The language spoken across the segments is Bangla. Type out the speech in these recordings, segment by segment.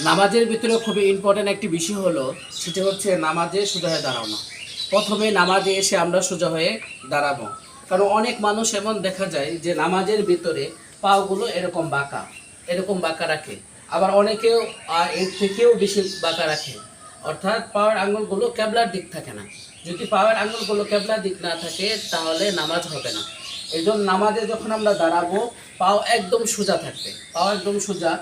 নামাজের ভিতরে খুবই ইম্পর্টেন্ট একটি বিষয় হলো, সেটা হচ্ছে নামাজে সোজা হয়ে দাঁড়ানো। প্রথমে নামাজে এসে আমরা সোজা হয়ে দাঁড়াবো। কারণ অনেক মানুষ এমন দেখা যায় যে নামাজের ভিতরে পাগুলো এরকম বাঁকা এরকম বাঁকা রাখে। আবার অনেকেও এর থেকেও বেশি বাঁকা রাখে। অর্থাৎ পাওয়ার আঙুলগুলো ক্যাবলার দিক থাকে না। যদি পাওয়ার আঙুলগুলো ক্যাবলার দিক না থাকে, তাহলে নামাজ হবে না। এই নামাজে যখন আমরা দাঁড়াবো, পাও একদম সোজা থাকবে। পাও একদম সোজা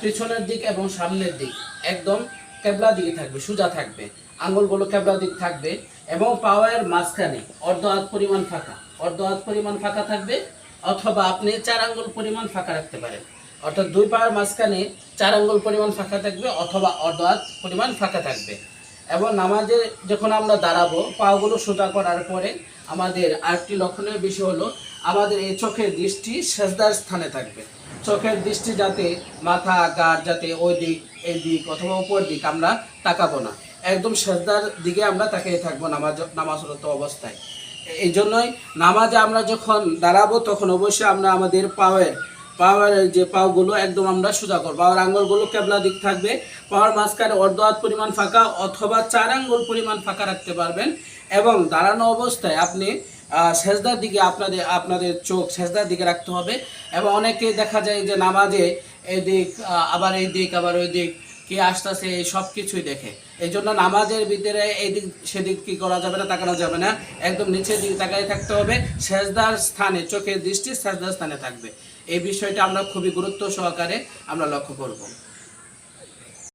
পিছনের দিক এবং সামনের দিক একদম ক্যাবলা দিকে থাকবে, সোজা থাকবে। আঙুলগুলো ক্যাবলা দিক থাকবে এবং পাওয়ার মাঝখানে অর্ধ হাত পরিমাণ ফাঁকা। অর্ধ হাত পরিমাণ ফাঁকা থাকবে অথবা আপনি চার আঙ্গুল পরিমাণ ফাঁকা রাখতে পারেন। অর্থাৎ দুই পাওয়ার মাঝখানে চার আঙ্গুল পরিমাণ ফাঁকা থাকবে অথবা অর্ধ হাত পরিমাণ ফাঁকা থাকবে। এবং নামাজে যখন আমরা দাঁড়াবো, পাগুলো সোজা করার পরে আমাদের আরেকটি লক্ষণীয় বিষয় হলো, আমাদের এই চোখের দৃষ্টি সেজদার স্থানে থাকবে। চোখের দৃষ্টি যাতে, মাথা গাঢ় যাতে ওই দিক, এই দিক অথবা উপর দিক আমরা তাকাবো না। একদম সেজদার দিকে আমরা তাকিয়ে থাকব নামাজ, নামাজরত অবস্থায়। এই জন্যই নামাজে আমরা যখন দাঁড়াবো, তখন অবশ্যই আমরা আমাদের পাওয়ের, পাওয়ার যে পাওগুলো একদম আমরা সোজা করব। পাওয়ার আঙ্গুলগুলো কেবলা দিক থাকবে। পাওয়ার মাঝখানে অর্ধ হাত পরিমাণ ফাঁকা অথবা চার আঙ্গুল পরিমাণ ফাঁকা রাখতে পারবেন। এবং দাঁড়ানো অবস্থায় আপনি সেজদার দিকে আপনাদের আপনাদের চোখ সেজদার দিকে রাখতে হবে। এবং অনেকে দেখা যায় যে নামাজে এদিক আবার এই দিক আবার ওই দিক কি আসতেছে, এই সব কিছুই দেখে। এই জন্য নামাজের ভিতরে এদিক সেদিক কি করা যাবে না, তাকানো যাবে না। একদম নিচের দিকে তাকাই থাকতে হবে। সেজদার স্থানে, চোখের দৃষ্টি সেজদার স্থানে থাকবে। এই বিষয়টা আমরা খুবই গুরুত্ব সহকারে আমরা লক্ষ্য করব।